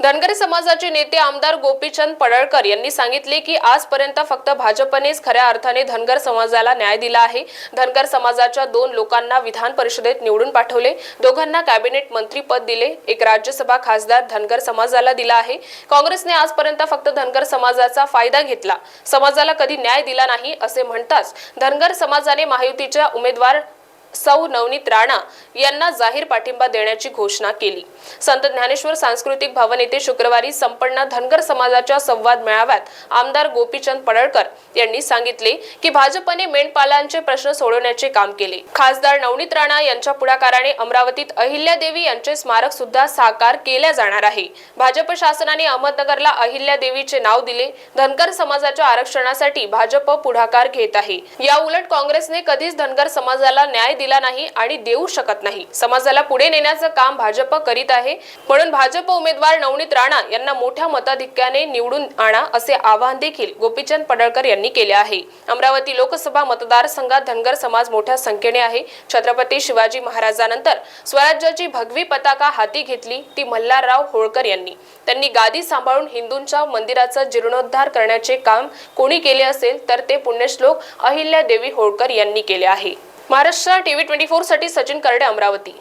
धनगर समाजाचे नेते आमदार गोपीचंद पडळकर यांनी सांगितले की आजपर्यंत फक्त भाजपनेच खऱ्या अर्थाने धनगर समाजाला न्याय दिला आहे. धनगर समाजाच्या दोन लोकांना विधान परिषदेत निवडून पाठवले. दोघांना कॅबिनेट मंत्रीपद दिले. एक राज्यसभा खासदार धनगर समाजाला दिला आहे. काँग्रेसने आजपर्यंत फक्त धनगर समाजाचा फायदा घेतला. समाजाला कधी न्याय दिला नाही असे म्हणताच धनगर समाजाने महायुतीच्या उमेदवार सौ नवनीत राणा यांना जाहीर पाठिंबा देण्याची घोषणा केली. संत ज्ञानेश्वर सांस्कृतिक भवन येथे शुक्रवारी संपन्न धनगर समाजाच्या संवाद मेळाव्यात आमदार गोपीचंद पडळकर यांनी सांगितले की भाजपने मेंढपालांचे प्रश्न सोडवण्याचे काम केले. खासदार नवनीत राणा यांच्या पुढाकाराने अमरावतीत अहिल्यादेवी यांचे स्मारक सुद्धा साकार केल्या जाणार आहे. भाजप शासनाने अहमदनगरला अहिल्यादेवीचे नाव दिले. धनगर समाजाच्या आरक्षणासाठी भाजप पुढाकार घेत आहे. या उलट काँग्रेसने कधीच धनगर समाजाला न्याय दिला नाही आणि देऊ शकत नाही. समाजाला पुढे नेण्याचं काम भाजप करीत आहे. म्हणून भाजप उमेदवार नवनीत राणा यांना मोठ्या मताधिक्याने निवडून आणा असे आवाहन देखील गोपीचंद पडळकर यांनी केले आहे. अमरावती लोकसभा मतदारसंघात धनगर समाज मोठ्या संख्येने आहे. छत्रपती शिवाजी महाराजांनंतर स्वराज्याची भगवी पताका हाती घेतली ती मल्हारराव होळकर यांनी. त्यांनी गादी सांभाळून हिंदूंच्या मंदिराचा जीर्णोद्धार करण्याचे काम कोणी केले असेल तर ते पुण्यश्लोक अहिल्या देवी होळकर यांनी केले आहे. महाराष्ट्र टीव्ही ट्वेंटी फोरसाठी सचिन करडे अमरावती.